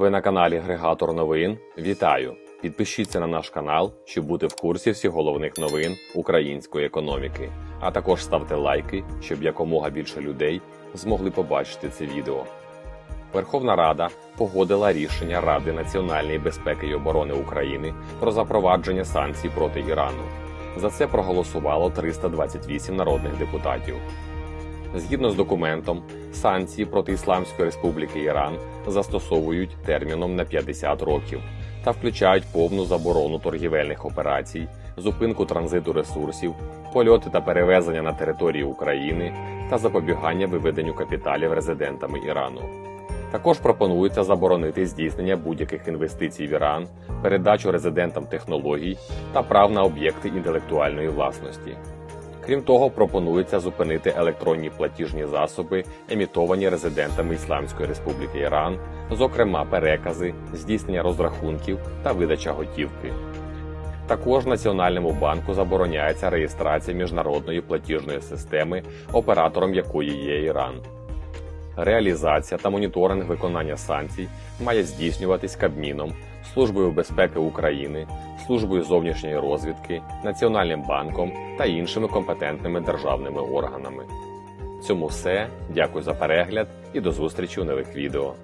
Ви на каналі Грегатор новин. Вітаю! Підпишіться на наш канал, щоб бути в курсі всіх головних новин української економіки. А також ставте лайки, щоб якомога більше людей змогли побачити це відео. Верховна Рада погодила рішення Ради національної безпеки і оборони України про запровадження санкцій проти Ірану. За це проголосувало 328 народних депутатів. Згідно з документом, санкції проти Ісламської Республіки Іран застосовують терміном на 50 років та включають повну заборону торгівельних операцій, зупинку транзиту ресурсів, польоти та перевезення на території України та запобігання виведенню капіталів резидентами Ірану. Також пропонується заборонити здійснення будь-яких інвестицій в Іран, передачу резидентам технологій та прав на об'єкти інтелектуальної власності. Крім того, пропонується зупинити електронні платіжні засоби, емітовані резидентами Ісламської Республіки Іран, зокрема перекази, здійснення розрахунків та видача готівки. Також Національному банку забороняється реєстрація міжнародної платіжної системи, оператором якої є Іран. Реалізація та моніторинг виконання санкцій має здійснюватись Кабміном, Службою безпеки України, Службою зовнішньої розвідки, Національним банком та іншими компетентними державними органами. Цьому все. Дякую за перегляд і до зустрічі у нових відео.